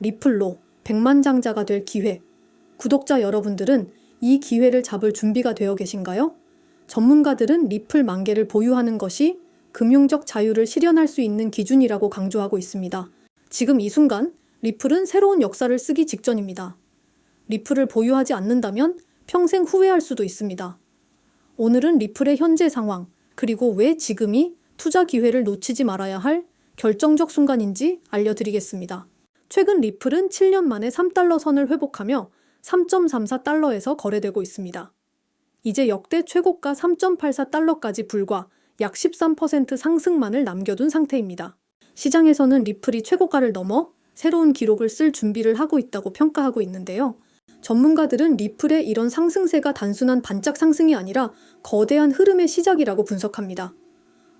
리플로 백만장자가 될 기회. 구독자 여러분들은 이 기회를 잡을 준비가 되어 계신가요? 전문가들은 리플 만 개를 보유하는 것이 금융적 자유를 실현할 수 있는 기준이라고 강조하고 있습니다. 지금 이 순간 리플은 새로운 역사를 쓰기 직전입니다. 리플을 보유하지 않는다면 평생 후회할 수도 있습니다. 오늘은 리플의 현재 상황, 그리고 왜 지금이 투자 기회를 놓치지 말아야 할 결정적 순간인지 알려드리겠습니다. 최근 리플은 7년 만에 3달러 선을 회복하며 3.34달러에서 거래되고 있습니다. 이제 역대 최고가 3.84달러까지 불과 약 13% 상승만을 남겨둔 상태입니다. 시장에서는 리플이 최고가를 넘어 새로운 기록을 쓸 준비를 하고 있다고 평가하고 있는데요. 전문가들은 리플의 이런 상승세가 단순한 반짝 상승이 아니라 거대한 흐름의 시작이라고 분석합니다.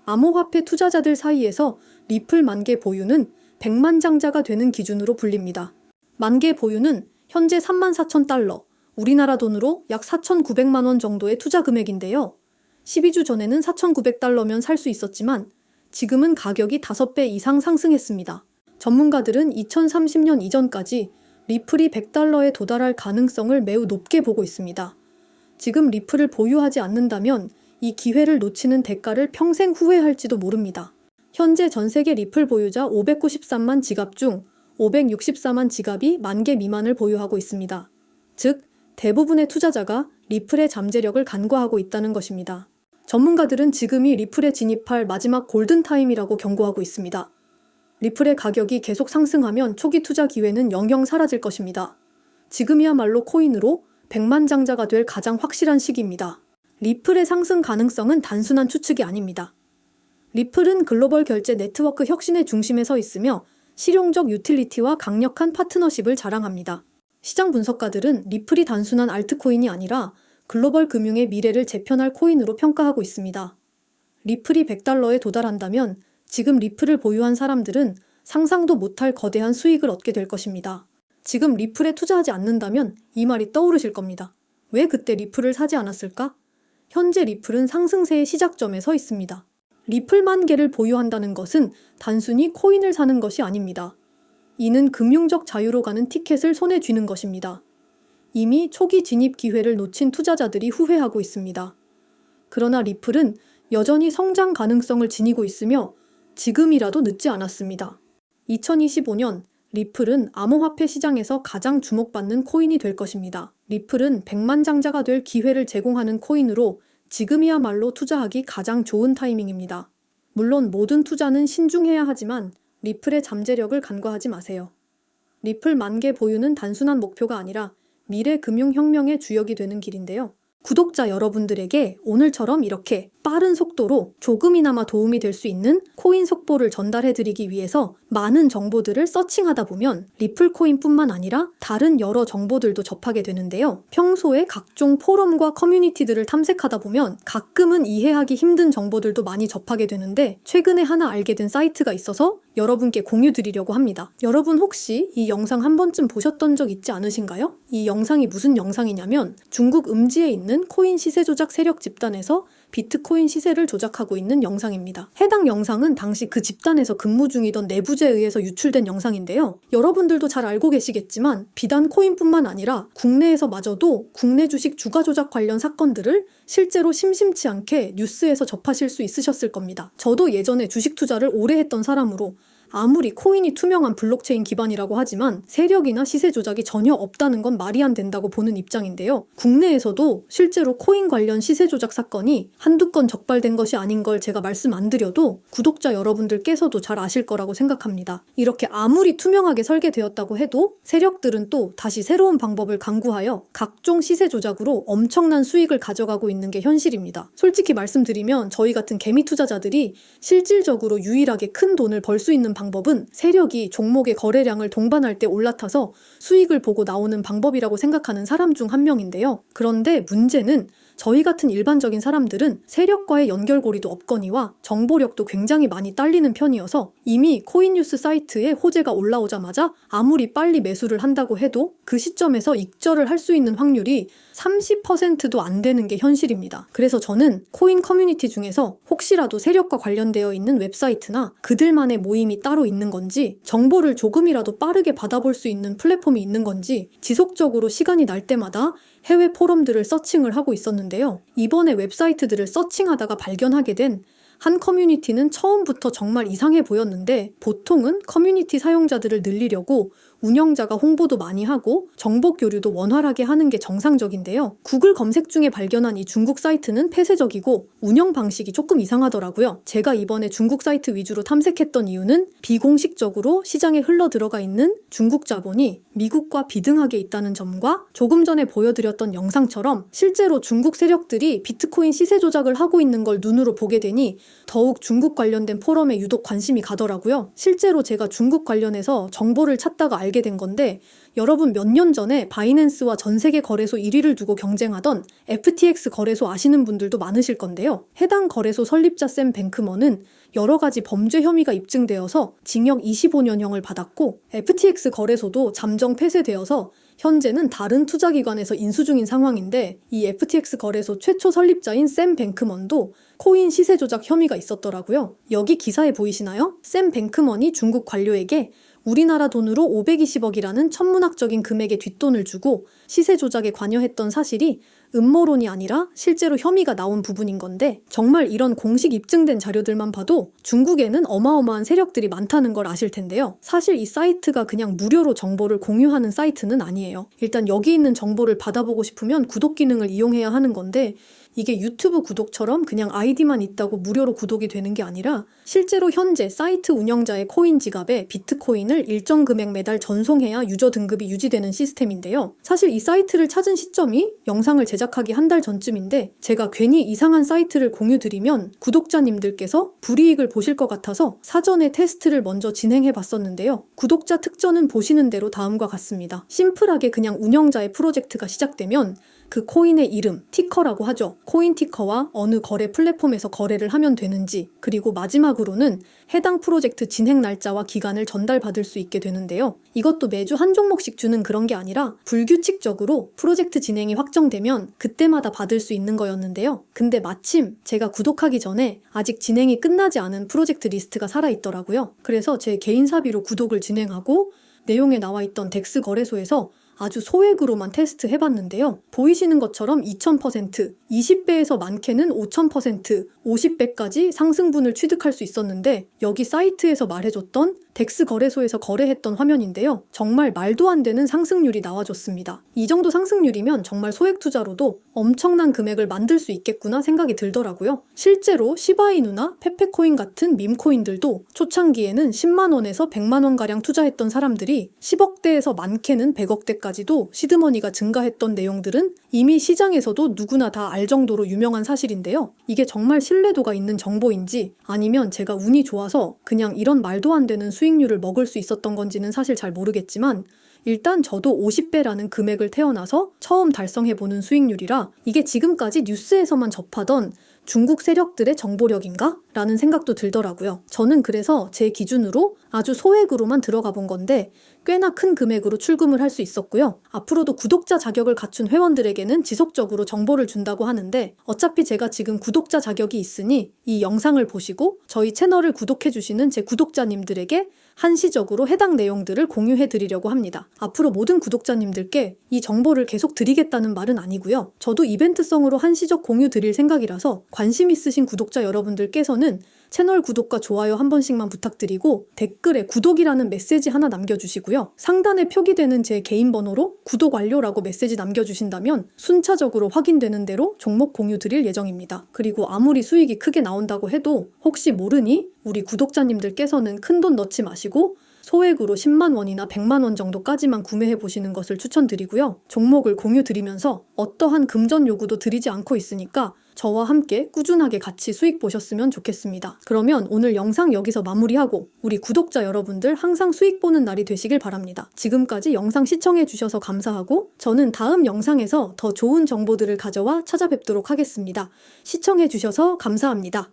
암호화폐 투자자들 사이에서 리플 만개 보유는 100만 장자가 되는 기준으로 불립니다. 만개 보유는 현재 3만 4천 달러, 우리나라 돈으로 약 4,900만 원 정도의 투자 금액인데요. 12주 전에는 4,900달러면 살 수 있었지만 지금은 가격이 5배 이상 상승했습니다. 전문가들은 2030년 이전까지 리플이 100달러에 도달할 가능성을 매우 높게 보고 있습니다. 지금 리플을 보유하지 않는다면 이 기회를 놓치는 대가를 평생 후회할지도 모릅니다. 현재 전 세계 리플 보유자 593만 지갑 중 564만 지갑이 만 개 미만을 보유하고 있습니다. 즉, 대부분의 투자자가 리플의 잠재력을 간과하고 있다는 것입니다. 전문가들은 지금이 리플에 진입할 마지막 골든타임이라고 경고하고 있습니다. 리플의 가격이 계속 상승하면 초기 투자 기회는 영영 사라질 것입니다. 지금이야말로 코인으로 100만 장자가 될 가장 확실한 시기입니다. 리플의 상승 가능성은 단순한 추측이 아닙니다. 리플은 글로벌 결제 네트워크 혁신의 중심에 서 있으며 실용적 유틸리티와 강력한 파트너십을 자랑합니다. 시장 분석가들은 리플이 단순한 알트코인이 아니라 글로벌 금융의 미래를 재편할 코인으로 평가하고 있습니다. 리플이 100달러에 도달한다면 지금 리플을 보유한 사람들은 상상도 못할 거대한 수익을 얻게 될 것입니다. 지금 리플에 투자하지 않는다면 이 말이 떠오르실 겁니다. 왜 그때 리플을 사지 않았을까? 현재 리플은 상승세의 시작점에 서 있습니다. 리플만 개를 보유한다는 것은 단순히 코인을 사는 것이 아닙니다. 이는 금융적 자유로 가는 티켓을 손에 쥐는 것입니다. 이미 초기 진입 기회를 놓친 투자자들이 후회하고 있습니다. 그러나 리플은 여전히 성장 가능성을 지니고 있으며 지금이라도 늦지 않았습니다. 2025년 리플은 암호화폐 시장에서 가장 주목받는 코인이 될 것입니다. 리플은 100만 장자가 될 기회를 제공하는 코인으로 지금이야말로 투자하기 가장 좋은 타이밍입니다. 물론 모든 투자는 신중해야 하지만 리플의 잠재력을 간과하지 마세요. 리플 만개 보유는 단순한 목표가 아니라 미래 금융혁명의 주역이 되는 길인데요. 구독자 여러분들에게 오늘처럼 이렇게 빠른 속도로 조금이나마 도움이 될 수 있는 코인 속보를 전달해 드리기 위해서 많은 정보들을 서칭하다 보면 리플 코인뿐만 아니라 다른 여러 정보들도 접하게 되는데요. 평소에 각종 포럼과 커뮤니티들을 탐색하다 보면 가끔은 이해하기 힘든 정보들도 많이 접하게 되는데 최근에 하나 알게 된 사이트가 있어서 여러분께 공유 드리려고 합니다. 여러분 혹시 이 영상 한 번쯤 보셨던 적 있지 않으신가요? 이 영상이 무슨 영상이냐면 중국 음지에 있는 코인 시세 조작 세력 집단에서 비트코인 시세를 조작하고 있는 영상입니다. 해당 영상은 당시 그 집단에서 근무 중이던 내부자에 의해서 유출된 영상인데요. 여러분들도 잘 알고 계시겠지만 비단 코인뿐만 아니라 국내에서 마저도 국내 주식 주가 조작 관련 사건들을 실제로 심심치 않게 뉴스에서 접하실 수 있으셨을 겁니다. 저도 예전에 주식 투자를 오래 했던 사람으로 아무리 코인이 투명한 블록체인 기반이라고 하지만 세력이나 시세 조작이 전혀 없다는 건 말이 안 된다고 보는 입장인데요. 국내에서도 실제로 코인 관련 시세 조작 사건이 한두 건 적발된 것이 아닌 걸 제가 말씀 안 드려도 구독자 여러분들께서도 잘 아실 거라고 생각합니다. 이렇게 아무리 투명하게 설계되었다고 해도 세력들은 또 다시 새로운 방법을 강구하여 각종 시세 조작으로 엄청난 수익을 가져가고 있는 게 현실입니다. 솔직히 말씀드리면 저희 같은 개미 투자자들이 실질적으로 유일하게 큰 돈을 벌 수 있는 방법은 세력이 종목의 거래량을 동반할 때 올라타서 수익을 보고 나오는 방법이라고 생각하는 사람 중 한 명인데요. 그런데 문제는 저희 같은 일반적인 사람들은 세력과의 연결고리도 없거니와 정보력도 굉장히 많이 딸리는 편이어서 이미 코인뉴스 사이트에 호재가 올라오자마자 아무리 빨리 매수를 한다고 해도 그 시점에서 익절을 할 수 있는 확률이 30%도 안 되는 게 현실입니다. 그래서 저는 코인 커뮤니티 중에서 혹시라도 세력과 관련되어 있는 웹사이트나 그들만의 모임이 따로 따로 있는 건지, 정보를 조금이라도 빠르게 받아볼 수 있는 플랫폼이 있는 건지, 지속적으로 시간이 날 때마다 해외 포럼들을 서칭을 하고 있었는데요. 이번에 웹사이트들을 서칭하다가 발견하게 된 한 커뮤니티는 처음부터 정말 이상해 보였는데 보통은 커뮤니티 사용자들을 늘리려고 운영자가 홍보도 많이 하고 정보 교류도 원활하게 하는 게 정상적인데요. 구글 검색 중에 발견한 이 중국 사이트는 폐쇄적이고 운영 방식이 조금 이상하더라고요. 제가 이번에 중국 사이트 위주로 탐색했던 이유는 비공식적으로 시장에 흘러 들어가 있는 중국 자본이 미국과 비등하게 있다는 점과 조금 전에 보여드렸던 영상처럼 실제로 중국 세력들이 비트코인 시세 조작을 하고 있는 걸 눈으로 보게 되니 더욱 중국 관련된 포럼에 유독 관심이 가더라고요. 실제로 제가 중국 관련해서 정보를 찾다가 알게 된 건데 여러분 몇 년 전에 바이낸스와 전 세계 거래소 1위를 두고 경쟁하던 FTX 거래소 아시는 분들도 많으실 건데요. 해당 거래소 설립자 샘 뱅크먼은 여러 가지 범죄 혐의가 입증되어서 징역 25년형을 받았고 FTX 거래소도 잠정 폐쇄되어서 현재는 다른 투자기관에서 인수 중인 상황인데 이 FTX 거래소 최초 설립자인 샘 뱅크먼도 코인 시세 조작 혐의가 있었더라고요. 여기 기사에 보이시나요? 샘 뱅크먼이 중국 관료에게 우리나라 돈으로 520억이라는 천문학적인 금액의 뒷돈을 주고 시세 조작에 관여했던 사실이 음모론이 아니라 실제로 혐의가 나온 부분인 건데 정말 이런 공식 입증된 자료들만 봐도 중국에는 어마어마한 세력들이 많다는 걸 아실 텐데요. 사실 이 사이트가 그냥 무료로 정보를 공유하는 사이트는 아니에요. 일단 여기 있는 정보를 받아보고 싶으면 구독 기능을 이용해야 하는 건데 이게 유튜브 구독처럼 그냥 아이디만 있다고 무료로 구독이 되는 게 아니라 실제로 현재 사이트 운영자의 코인 지갑에 비트코인을 일정 금액 매달 전송해야 유저 등급이 유지되는 시스템인데요. 사실 이 사이트를 찾은 시점이 영상을 제작하기 한 달 전쯤인데 제가 괜히 이상한 사이트를 공유드리면 구독자님들께서 불이익을 보실 것 같아서 사전에 테스트를 먼저 진행해 봤었는데요. 구독자 특전은 보시는 대로 다음과 같습니다. 심플하게 그냥 운영자의 프로젝트가 시작되면 그 코인의 이름, 티커라고 하죠. 코인 티커와 어느 거래 플랫폼에서 거래를 하면 되는지, 그리고 마지막으로는 해당 프로젝트 진행 날짜와 기간을 전달받을 수 있게 되는데요. 이것도 매주 한 종목씩 주는 그런 게 아니라 불규칙적으로 프로젝트 진행이 확정되면 그때마다 받을 수 있는 거였는데요. 근데 마침 제가 구독하기 전에 아직 진행이 끝나지 않은 프로젝트 리스트가 살아있더라고요. 그래서 제 개인 사비로 구독을 진행하고 내용에 나와 있던 덱스 거래소에서 아주 소액으로만 테스트 해봤는데요. 보이시는 것처럼 2000%, 20배에서 많게는 5000%, 50배까지 상승분을 취득할 수 있었는데 여기 사이트에서 말해줬던 덱스 거래소에서 거래했던 화면인데요. 정말 말도 안 되는 상승률이 나와줬습니다. 이 정도 상승률이면 정말 소액 투자로도 엄청난 금액을 만들 수 있겠구나 생각이 들더라고요. 실제로 시바이누나 페페코인 같은 밈코인들도 초창기에는 10만원에서 100만원가량 투자했던 사람들이 10억대에서 많게는 100억대까지도 시드머니가 증가했던 내용들은 이미 시장에서도 누구나 다 알 정도로 유명한 사실인데요. 이게 정말 신뢰도가 있는 정보인지 아니면 제가 운이 좋아서 그냥 이런 말도 안 되는 수 익률을 먹을 수 있었던 건지는 사실 잘 모르겠지만 일단 저도 50배라는 금액을 태어나서 처음 달성해보는 수익률이라 이게 지금까지 뉴스에서만 접하던 중국 세력들의 정보력인가? 라는 생각도 들더라고요. 저는 그래서 제 기준으로 아주 소액으로만 들어가 본 건데 꽤나 큰 금액으로 출금을 할 수 있었고요. 앞으로도 구독자 자격을 갖춘 회원들에게는 지속적으로 정보를 준다고 하는데 어차피 제가 지금 구독자 자격이 있으니 이 영상을 보시고 저희 채널을 구독해주시는 제 구독자님들에게 한시적으로 해당 내용들을 공유해 드리려고 합니다. 앞으로 모든 구독자님들께 이 정보를 계속 드리겠다는 말은 아니고요. 저도 이벤트성으로 한시적 공유 드릴 생각이라서 관심 있으신 구독자 여러분들께서는 채널 구독과 좋아요 한 번씩만 부탁드리고 댓글에 구독이라는 메시지 하나 남겨주시고요. 상단에 표기되는 제 개인 번호로 구독 완료라고 메시지 남겨주신다면 순차적으로 확인되는 대로 종목 공유 드릴 예정입니다. 그리고 아무리 수익이 크게 나온다고 해도 혹시 모르니 우리 구독자님들께서는 큰 돈 넣지 마시고 소액으로 10만 원이나 100만 원 정도까지만 구매해 보시는 것을 추천드리고요. 종목을 공유 드리면서 어떠한 금전 요구도 드리지 않고 있으니까 저와 함께 꾸준하게 같이 수익 보셨으면 좋겠습니다. 그러면 오늘 영상 여기서 마무리하고 우리 구독자 여러분들 항상 수익 보는 날이 되시길 바랍니다. 지금까지 영상 시청해 주셔서 감사하고 저는 다음 영상에서 더 좋은 정보들을 가져와 찾아뵙도록 하겠습니다. 시청해 주셔서 감사합니다.